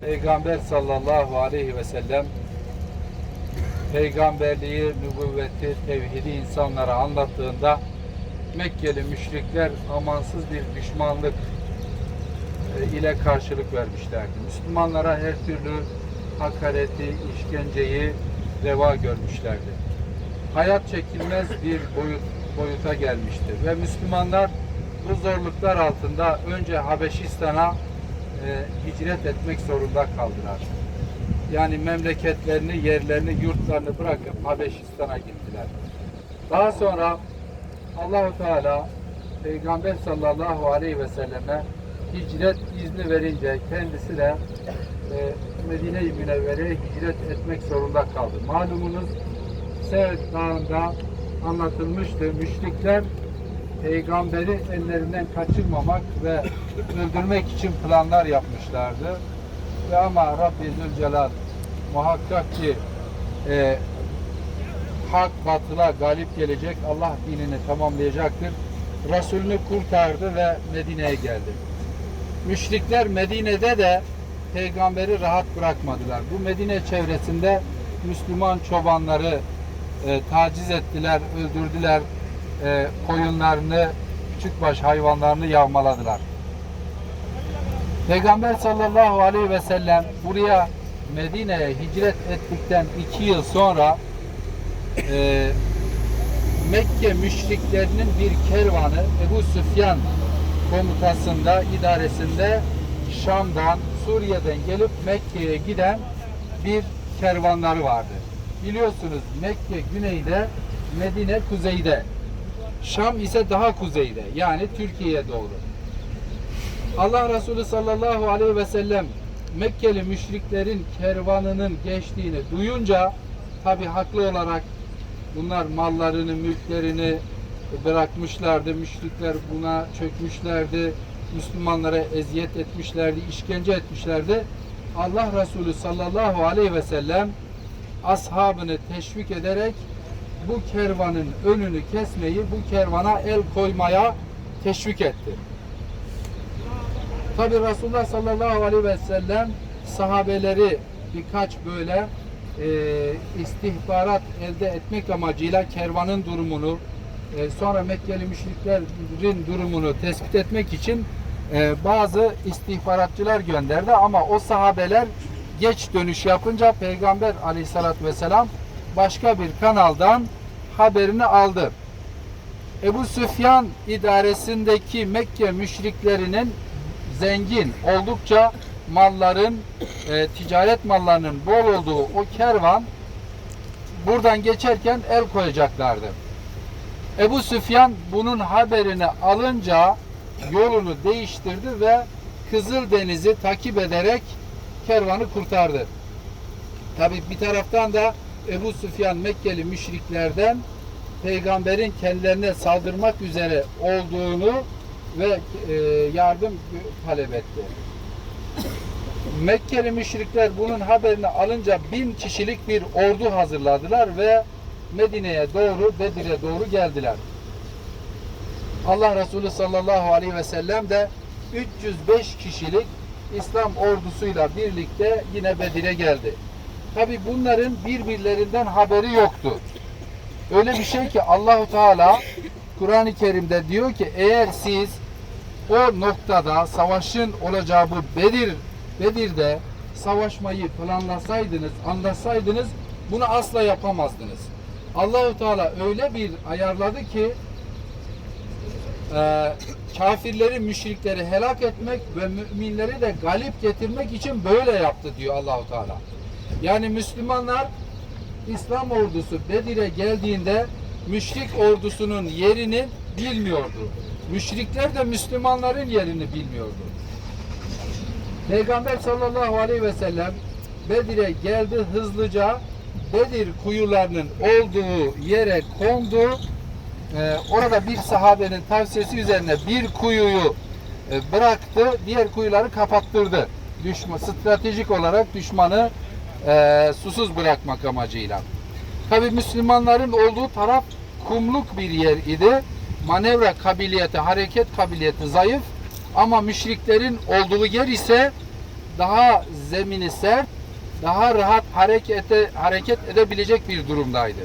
Peygamber sallallahu aleyhi ve sellem peygamberliği, nübüvveti, tevhidi insanlara anlattığında Mekkeli müşrikler amansız bir düşmanlık e, ile karşılık vermişlerdi. Müslümanlara her türlü hakareti, işkenceyi reva görmüşlerdi. Hayat çekilmez bir boyut, boyuta gelmişti ve Müslümanlar bu zorluklar altında önce Habeşistan'a e, hicret etmek zorunda kaldılar. Yani memleketlerini, yerlerini, yurtlarını bırakıp Habeşistan'a gittiler. Daha sonra Allahu Teala Peygamber sallallahu aleyhi ve selleme hicret izni verince kendisi de e, Medine-i Münevvere'ye hicret etmek zorunda kaldı. Malumunuz Seher Dağı'nda anlatılmıştı. Müşrikler peygamberi ellerinden kaçırmamak ve öldürmek için planlar yapmışlardı. Ve ama Rabbi Zülcelal muhakkak ki e, hak batıla galip gelecek, Allah dinini tamamlayacaktır. Resulünü kurtardı ve Medine'ye geldi. Müşrikler Medine'de de peygamberi rahat bırakmadılar. Bu Medine çevresinde Müslüman çobanları e, taciz ettiler, öldürdüler, e, koyunlarını, küçükbaş hayvanlarını yağmaladılar. Peygamber sallallahu aleyhi ve sellem buraya Medine'ye hicret ettikten iki yıl sonra e, Mekke müşriklerinin bir kervanı Ebu Süfyan komutasında, idaresinde Şam'dan, Suriye'den gelip Mekke'ye giden bir kervanları vardı. Biliyorsunuz Mekke güneyde, Medine kuzeyde. Şam ise daha kuzeyde. Yani Türkiye'ye doğru. Allah Resulü sallallahu aleyhi ve sellem Mekkeli müşriklerin kervanının geçtiğini duyunca tabi haklı olarak bunlar mallarını, mülklerini bırakmışlardı. Müşrikler buna çökmüşlerdi. Müslümanlara eziyet etmişlerdi, işkence etmişlerdi. Allah Resulü sallallahu aleyhi ve sellem ashabını teşvik ederek bu kervanın önünü kesmeyi, bu kervana el koymaya teşvik etti. Tabi Resulullah sallallahu aleyhi ve sellem sahabeleri birkaç böyle e, istihbarat elde etmek amacıyla kervanın durumunu e, sonra Mekkeli müşriklerin durumunu tespit etmek için e, bazı istihbaratçılar gönderdi ama o sahabeler geç dönüş yapınca Peygamber aleyhissalatü vesselam başka bir kanaldan haberini aldı. Ebu Süfyan idaresindeki Mekke müşriklerinin zengin oldukça malların e, ticaret mallarının bol olduğu o kervan buradan geçerken el koyacaklardı. Ebu Süfyan bunun haberini alınca yolunu değiştirdi ve Kızıldeniz'i takip ederek kervanı kurtardı. Tabi bir taraftan da Ebu Süfyan Mekkeli müşriklerden peygamberin kendilerine saldırmak üzere olduğunu ve e, yardım talep etti. Mekkeli müşrikler bunun haberini alınca bin kişilik bir ordu hazırladılar ve Medine'ye doğru, Bedir'e doğru geldiler. Allah Resulü sallallahu aleyhi ve sellem de 305 kişilik İslam ordusuyla birlikte yine Bedir'e geldi. Tabi bunların birbirlerinden haberi yoktu. Öyle bir şey ki Allahu Teala Kur'an-ı Kerim'de diyor ki eğer siz o noktada savaşın olacağı bu Bedir Bedir'de savaşmayı planlasaydınız, anlasaydınız bunu asla yapamazdınız. Allahu Teala öyle bir ayarladı ki e, kafirleri, müşrikleri helak etmek ve müminleri de galip getirmek için böyle yaptı diyor Allahu Teala. Yani Müslümanlar İslam ordusu Bedir'e geldiğinde müşrik ordusunun yerini bilmiyordu. Müşrikler de Müslümanların yerini bilmiyordu. Peygamber sallallahu aleyhi ve sellem Bedir'e geldi hızlıca Bedir kuyularının olduğu yere kondu. Ee, orada bir sahabenin tavsiyesi üzerine bir kuyuyu e, bıraktı, diğer kuyuları kapattırdı. Düşman, stratejik olarak düşmanı e, susuz bırakmak amacıyla. Tabi Müslümanların olduğu taraf kumluk bir yer idi. Manevra kabiliyeti, hareket kabiliyeti zayıf ama müşriklerin olduğu yer ise daha zemini sert, daha rahat harekete hareket edebilecek bir durumdaydı.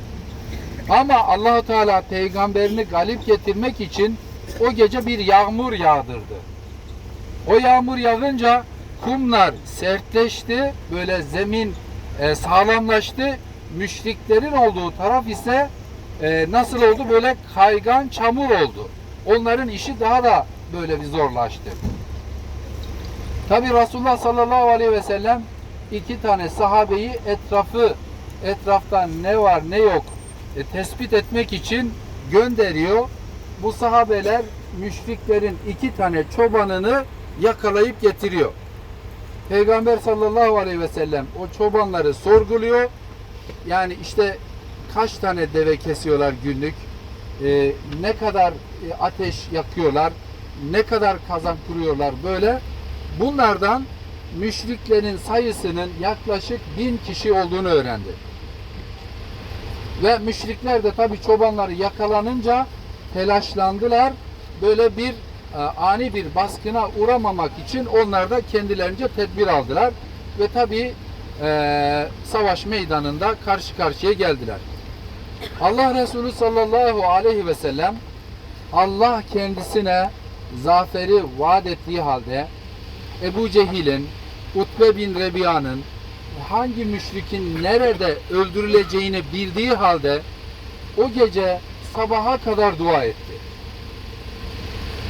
Ama Allahu Teala peygamberini galip getirmek için o gece bir yağmur yağdırdı. O yağmur yağınca kumlar sertleşti, böyle zemin e, sağlamlaştı. Müşriklerin olduğu taraf ise e, nasıl oldu? Böyle kaygan çamur oldu. Onların işi daha da böyle bir zorlaştı. Tabi Resulullah sallallahu aleyhi ve sellem iki tane sahabeyi etrafı etrafta ne var ne yok e, tespit etmek için gönderiyor. Bu sahabeler müşriklerin iki tane çobanını yakalayıp getiriyor. Peygamber sallallahu aleyhi ve sellem o çobanları sorguluyor. Yani işte kaç tane deve kesiyorlar günlük, e, ne kadar e, ateş yakıyorlar, ne kadar kazan kuruyorlar böyle. Bunlardan müşriklerin sayısının yaklaşık bin kişi olduğunu öğrendi. Ve müşrikler de tabi çobanları yakalanınca telaşlandılar. Böyle bir ani bir baskına uğramamak için onlar da kendilerince tedbir aldılar. Ve tabi e, savaş meydanında karşı karşıya geldiler. Allah Resulü sallallahu aleyhi ve sellem Allah kendisine zaferi vaat ettiği halde Ebu Cehil'in, Utbe bin Rebiya'nın hangi müşrikin nerede öldürüleceğini bildiği halde o gece sabaha kadar dua etti.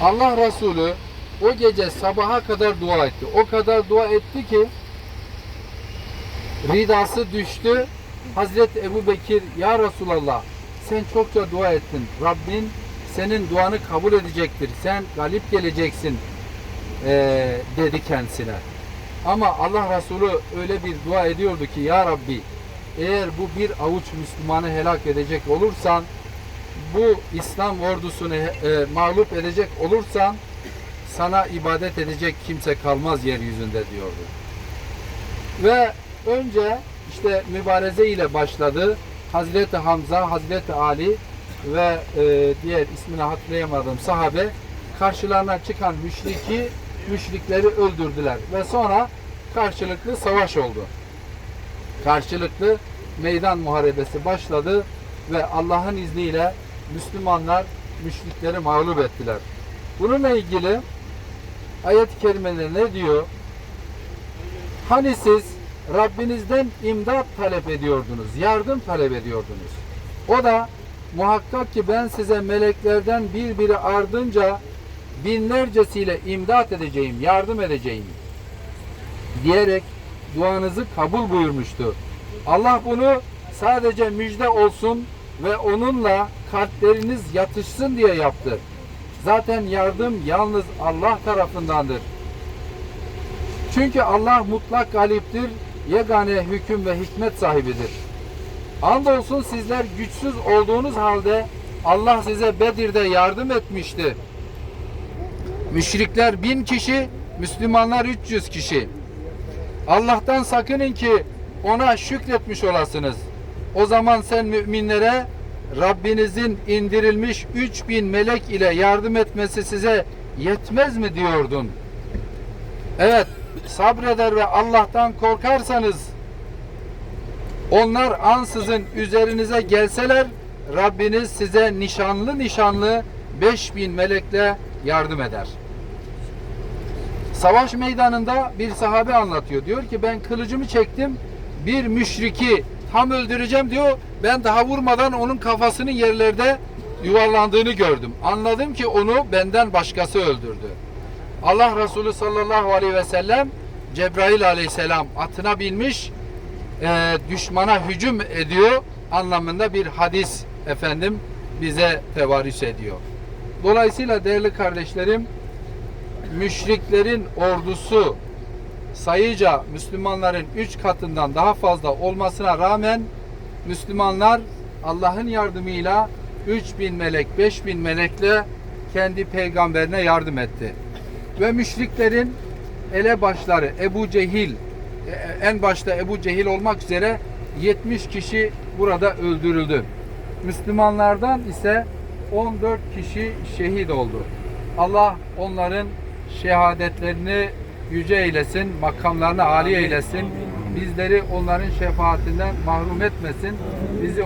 Allah Resulü o gece sabaha kadar dua etti. O kadar dua etti ki ridası düştü. Hazreti Ebu Bekir ya Resulallah sen çokça dua ettin. Rabbin senin duanı kabul edecektir. Sen galip geleceksin eee, dedi kendisine. Ama Allah Resulü öyle bir dua ediyordu ki Ya Rabbi eğer bu bir avuç Müslümanı helak edecek olursan bu İslam ordusunu e, mağlup edecek olursan sana ibadet edecek kimse kalmaz yeryüzünde diyordu. Ve önce işte mübareze ile başladı. Hazreti Hamza, Hazreti Ali ve e, diğer ismini hatırlayamadığım sahabe karşılarına çıkan müşriki müşrikleri öldürdüler ve sonra karşılıklı savaş oldu. Karşılıklı meydan muharebesi başladı ve Allah'ın izniyle Müslümanlar müşrikleri mağlup ettiler. Bununla ilgili ayet-i kerimede ne diyor? Hani siz Rabbinizden imdat talep ediyordunuz, yardım talep ediyordunuz. O da muhakkak ki ben size meleklerden bir biri ardınca binlercesiyle imdat edeceğim, yardım edeceğim diyerek duanızı kabul buyurmuştu. Allah bunu sadece müjde olsun ve onunla kalpleriniz yatışsın diye yaptı. Zaten yardım yalnız Allah tarafındandır. Çünkü Allah mutlak galiptir, yegane hüküm ve hikmet sahibidir. Andolsun sizler güçsüz olduğunuz halde Allah size Bedir'de yardım etmişti. Müşrikler bin kişi, Müslümanlar 300 kişi. Allah'tan sakının ki ona şükretmiş olasınız. O zaman sen müminlere Rabbinizin indirilmiş 3000 melek ile yardım etmesi size yetmez mi diyordun? Evet, sabreder ve Allah'tan korkarsanız onlar ansızın üzerinize gelseler Rabbiniz size nişanlı nişanlı 5000 melekle yardım eder. Savaş meydanında bir sahabe anlatıyor. Diyor ki ben kılıcımı çektim. Bir müşriki tam öldüreceğim diyor. Ben daha vurmadan onun kafasının yerlerde yuvarlandığını gördüm. Anladım ki onu benden başkası öldürdü. Allah Resulü sallallahu aleyhi ve sellem Cebrail aleyhisselam atına binmiş e, düşmana hücum ediyor anlamında bir hadis efendim bize tevarüs ediyor. Dolayısıyla değerli kardeşlerim müşriklerin ordusu sayıca Müslümanların üç katından daha fazla olmasına rağmen Müslümanlar Allah'ın yardımıyla 3000 melek, 5000 melekle kendi peygamberine yardım etti. Ve müşriklerin elebaşları Ebu Cehil, e, en başta Ebu Cehil olmak üzere 70 kişi burada öldürüldü. Müslümanlardan ise 14 kişi şehit oldu. Allah onların şehadetlerini yüce eylesin, makamlarını âli eylesin. Bizleri onların şefaatinden mahrum etmesin. Bizi